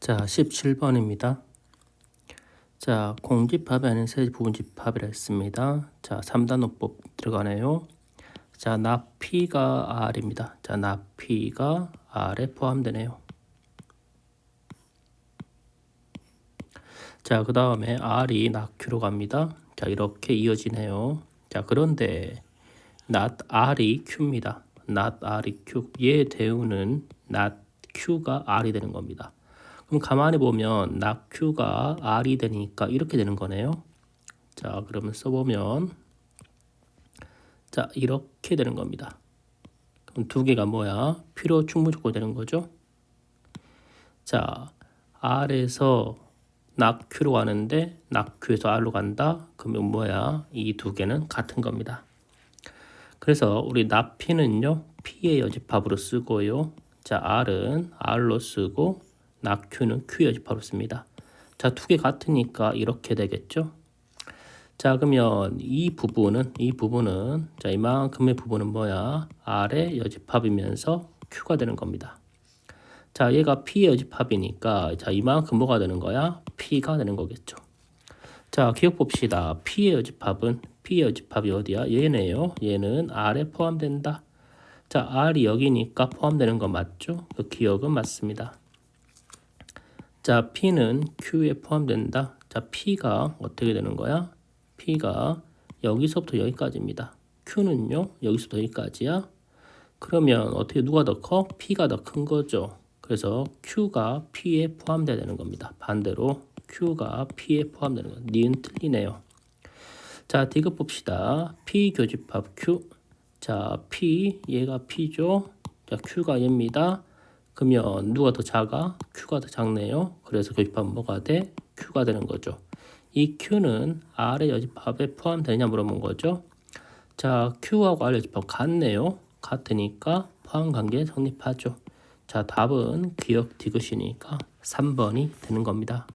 자, 17번입니다. 자, 공집합이 아닌 세 부분집합이라 했습니다. 자, 3단원법 들어가네요. 자, 나 P가 R입니다. 자, 나 P가 R에 포함되네요. 자, 그 다음에 R이 나 Q로 갑니다. 자, 이렇게 이어지네요. 자, 그런데 not R이 Q입니다. not R이 Q. 얘 대우는 not Q가 R이 되는 겁니다. 그럼 가만히 보면 not Q가 R이 되니까 이렇게 되는 거네요. 자, 그러면 써보면 자, 이렇게 되는 겁니다. 그럼 두 개가 뭐야? 필요 충분 조건 되는 거죠. 자, R에서 not Q로 가는데 not Q에서 R로 간다. 그러면 뭐야? 이 두 개는 같은 겁니다. 그래서 우리 P는요, P의 여집합으로 쓰고요. 자, R은 R로 쓰고 not Q는 Q 여집합으로 씁니다. 자, 두 개 같으니까 이렇게 되겠죠. 자, 그러면 이 부분은 이 부분은 자, 이만큼의 부분은 뭐야? R의 여집합이면서 Q가 되는 겁니다. 자, 얘가 P의 여집합이니까 자, 이만큼 뭐가 되는 거야? P가 되는 거겠죠. 자, 기억 봅시다. P의 여집합은 P의 여집합이 어디야? 얘네요. 얘는 R에 포함된다. 자, R이 여기니까 포함되는 거 맞죠? 그 기억은 맞습니다. 자, P는 Q에 포함된다. 자, P가 어떻게 되는 거야? P가 여기서부터 여기까지입니다. Q는요, 여기서부터 여기까지야. 그러면 어떻게 누가 더 커? P가 더 큰 거죠. 그래서 Q가 P에 포함돼야 되는 겁니다. 반대로 Q가 P에 포함되는 거. 니은 틀리네요. 자, 디귿 봅시다. P 교집합 Q. 자, P 얘가 P죠. 자, Q가 얘입니다. 그러면 누가 더 작아? Q가 더 작네요. 그래서 교집합은 뭐가 돼? Q가 되는 거죠. 이 Q는 R의 여집합에 포함되냐 물어본 거죠. 자, Q하고 R 여집합 같네요. 같으니까 포함 관계 성립하죠. 자, 답은 기억 디귿이니까 3번이 되는 겁니다.